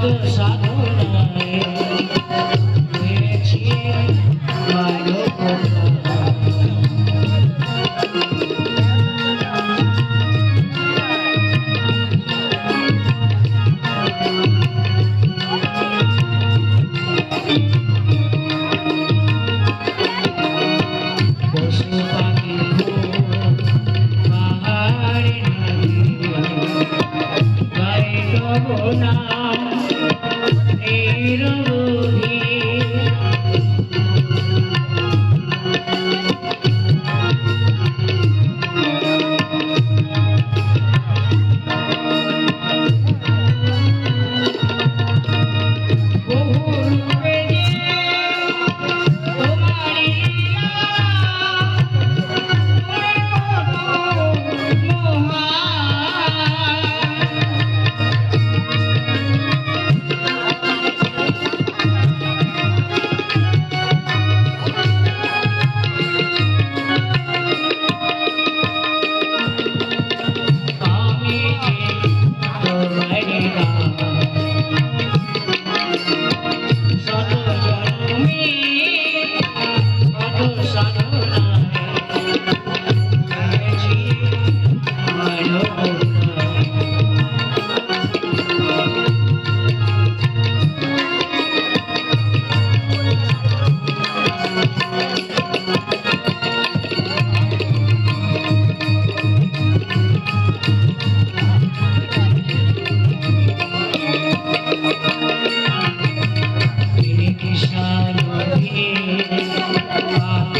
સાત गा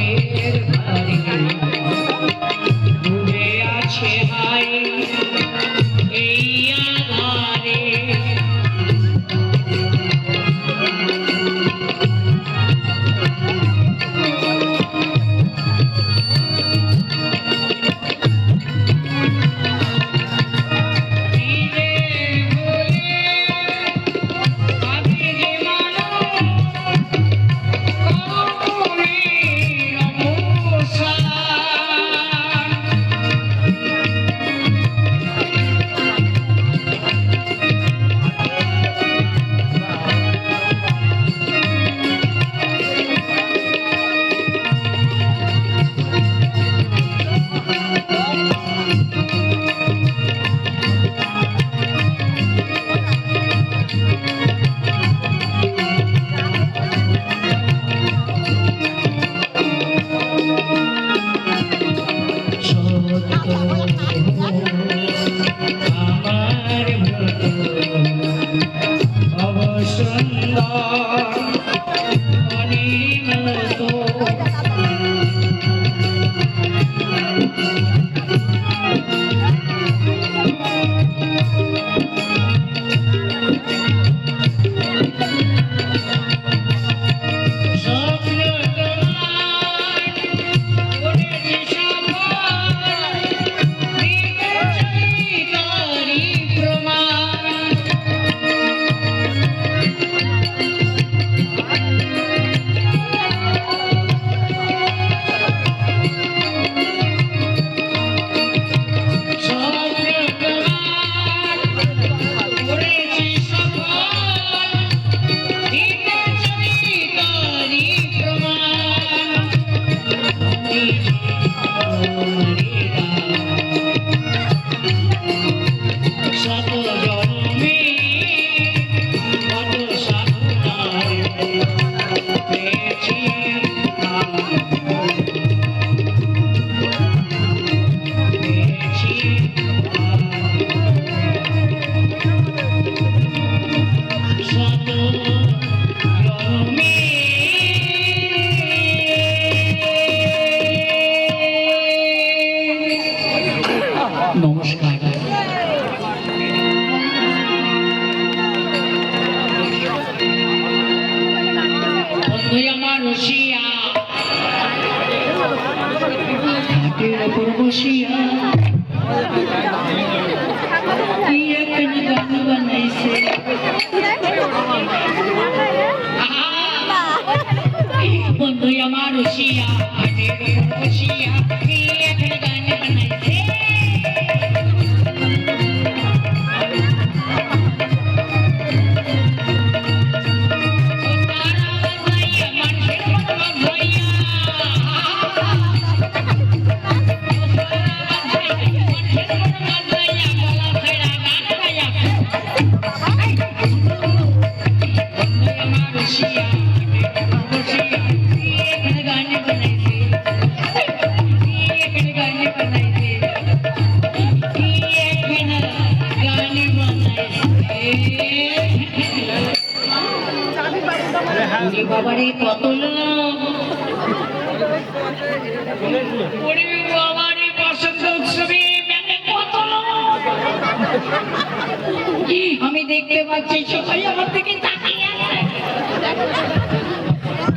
আমি দেখতে পাচ্ছি সবাই আমার দিকে তাকিয়ে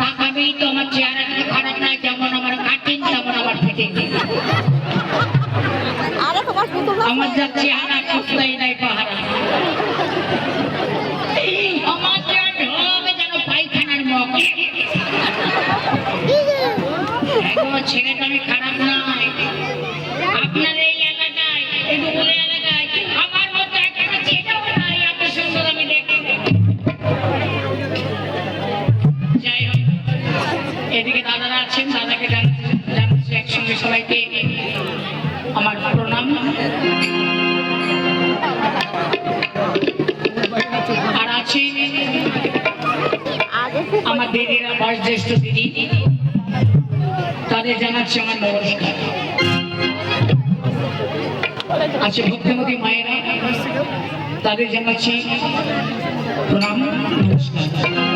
তাকাবেই তো আমার চেহারা খারাপ না যেমন আমার কাটিং তেমন আমার ফিটিং আমার যা চেহারা কুস্তাই নাই পাহারা। আমার যা ঢোক যেন পায়খানার মগ। ছেলেটা আমি খারাপ নয় আপনার এই এলাকায় এই এলাকায় আমার মতো একটা ছেলেও নাই এত সুন্দর আমি দেখি যাই হোক এদিকে দাদারা আছেন দাদাকে জানাচ্ছি একসঙ্গে সবাইকে আমার প্রণাম। আর আছে আমার দিদিরা বয়োজ্যেষ্ঠ দিদি। তাদের জানাচ্ছি আমার নমস্কার। আছে ভক্তিমতী মায়েরা তাদের জানাচ্ছি প্রণাম নমস্কার।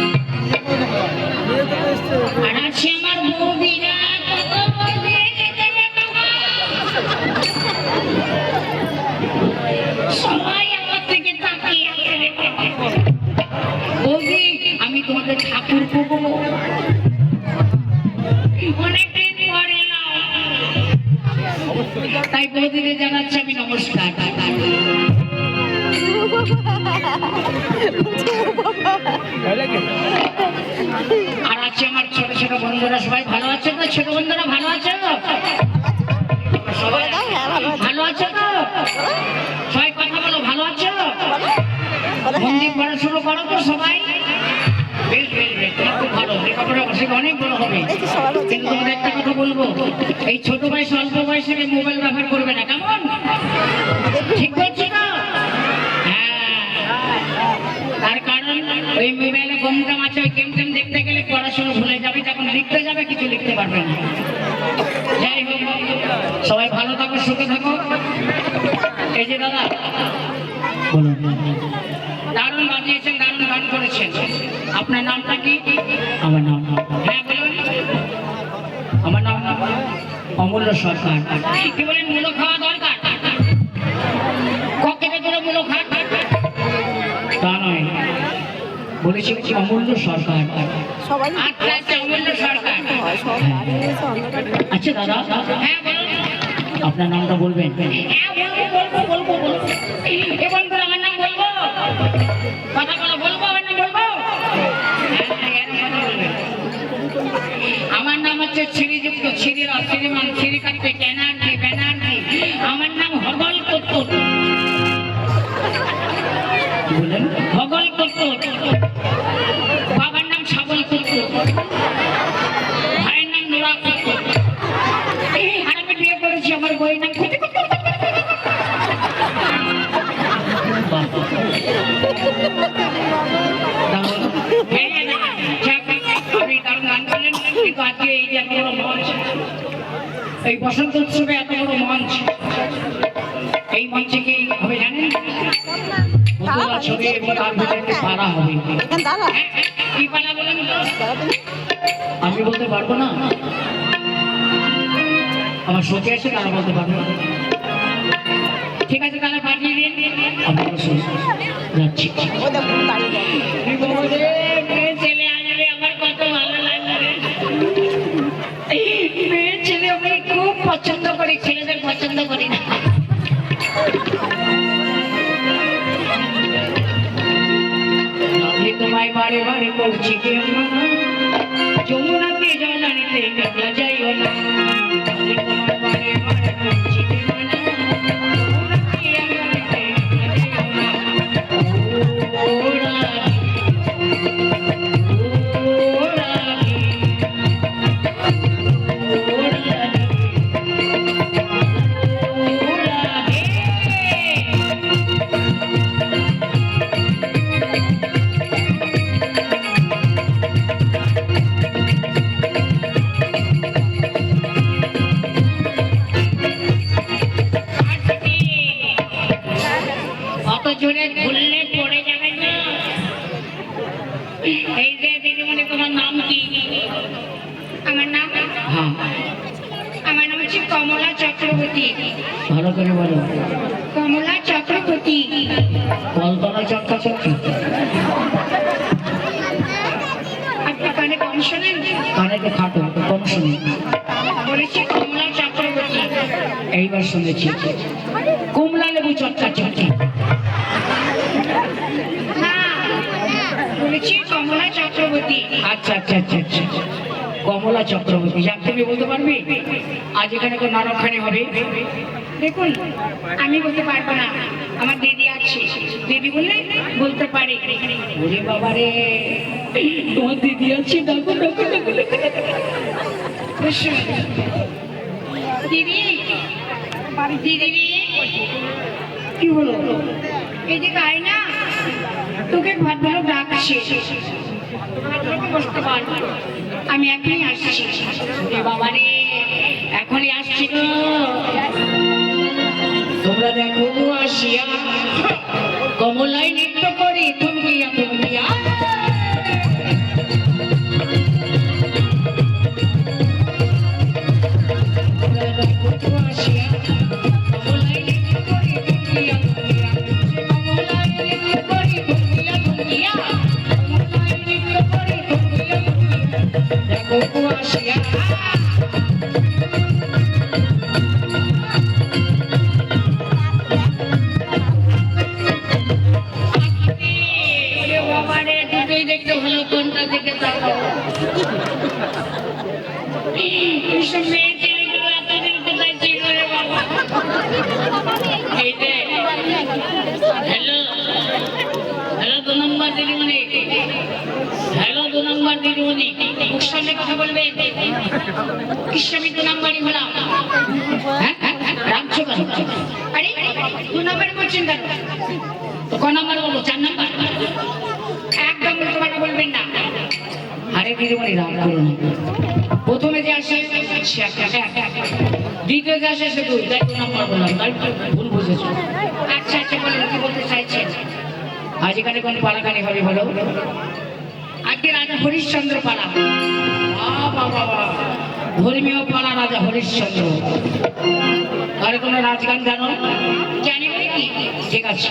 মন দিয়ে হ্যাঁ করো তো সবাই। বেশ বেশ বেশ খুব ভালো। লেখাপড়া অবশ্যই অনেক বড় হবে। কিন্তু তোমাদের একটা কথা বলব এই ছোট বয়সে অল্প বয়সে মোবাইল ব্যবহার করবে না কেমন? ঠিক বলছি না হ্যাঁ। তার কারণ ওই মোবাইলে গমটাম আছে ওই গেম টেম দেখতে গেলে পড়াশোনা ভুলে যাবে যখন লিখতে যাবে কিছু লিখতে পারবে না। যাই হোক সবাই ভালো থাকো সুখে থাকো। এই যে দাদা। বলুন। দারুণ গান করেছেন। আপনার নামটা কি? আমার নাম হ্যাঁ বলুন। আমার নাম অমূল্য সরকার। কি বলেন মূলো খাওয়া দরকার? ককেটে করে মূলো খা তা নয় বলেছি কি অমূল্য সরকার। আচ্ছা আচ্ছা অমূল্য সরকার। হয় আচ্ছা দাদা হ্যাঁ আপনার নামটা বলবেন। হ্যাঁ বলব বলব বলব। কথা বলো বলব আমার নাম বলব। আমার নাম হচ্ছে শ্রীযুক্ত শ্রীর শ্রীমান শ্রীকান্ত ব্যানার্জি ব্যানার্জি আমার নাম হগল কত্তুর হগল কত্তুর এই বসন্ত উৎসবে এত বড় মঞ্চ। এই মঞ্চে কি হবে জানেন? পুতুলা ছবি এবং তার ভিতরে পাড়া হবে। এখানে দাঁড়া হ্যাঁ, হ্যাঁ, কি পাড়া বলেন আমি বলতে পারব না? আমার সখী আছে তারা বলতে পারবে না। ঠিক আছে তাহলে পাঠিয়ে দিন। আমি বসে যাচ্ছি। পছন্দ করি, ছেলেদের পছন্দ করি না। তোমায় বারে বারে বলছি যমুনাকে জল আনিতে একলা যাইও না। আমি। কমলা চক্রবর্তী। ভালো করে বলো। কমলা চক্রবর্তী। চক্কা চক্কা আপনি কানে কম শোনেন? কানেতে খাটো কম শুনি বলেছি কমলা চক্রবর্তী। এইবার শুনেছি। কুমলা লেবু চক্কা চক্কি না বলেছি কমলা চক্রবর্তী। আচ্ছা আচ্ছা আচ্ছা আচ্ছা। কমলা চক্রবর্তী। যাক, তুমি বলতে পারবি? আজ এখানে তো নারকখানি হবে? দেখুন, আমি বলতে পারব না। আমার দিদি আছে। দিদি বললে বলতে পারে। ওরে বাবা রে। তোমার দিদি আছে? ডাকো ডাকো ডাকো। দিদি দিদি কি হলো? এই যে না তোকে ভদ্রলোক ডাকছে। ভদ্রলোকে বসতে পার আমি এখনই আসছি। বাবা রে এখনই আসছি তো তোমরা দেখো আসিয়া কমলাই নৃত্য করি তুমিয়া নম্বর দিদিমণি। হ্যালো দু নম্বর দিদিমণি। সামনে কথা বলবে কিসে দু নম্বরই হলাম? হ্যাঁ হ্যাঁ হ্যাঁ, রাখছো কেন আরে দু বলছেন কেন? ক নাম্বার বলব? চার নাম্বার? একদম কথা বলবেন না। আরে দিদিমণি প্রথমে যে আসে দ্বিতীয় যে আসে সে দুই। নাম্বার বললাম। ভুল বুঝেছ। আচ্ছা আচ্ছা বলেন কি বলতে চাইছেন? আজ এখানে কোন পালাকানি হবে বলো? আজকে রাজা হরিশ্চন্দ্র পালা ধর্মীয় পালা রাজা হরিশ্চন্দ্র। তাহলে কোনো নাচ গান জানো কি? ঠিক আছে।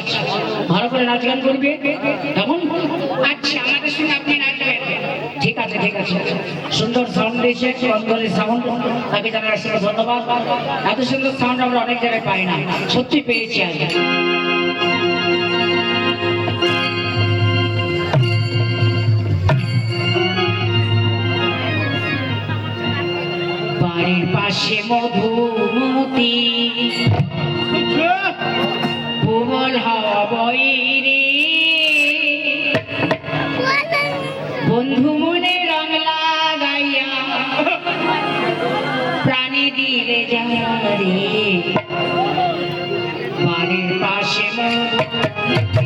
ভালো করে নাচ গান করবে? কেমন আচ্ছা আমাদের সঙ্গে আপনি নাচবেন ঠিক আছে ঠিক আছে। সুন্দর সাউন্ড দিয়েছে অন্তরের সাউন্ড তাকে জানার আসলে ধন্যবাদ। এত সুন্দর সাউন্ড আমরা অনেক জায়গায় পাই না। সত্যি পেয়েছি আজ বাড়ির পাশে মধুমতি। প্রবল হাওয়া বইরে বন্ধু মনে রং লাগাইয়া প্রাণে দিলে যারে বাড়ির পাশে মধু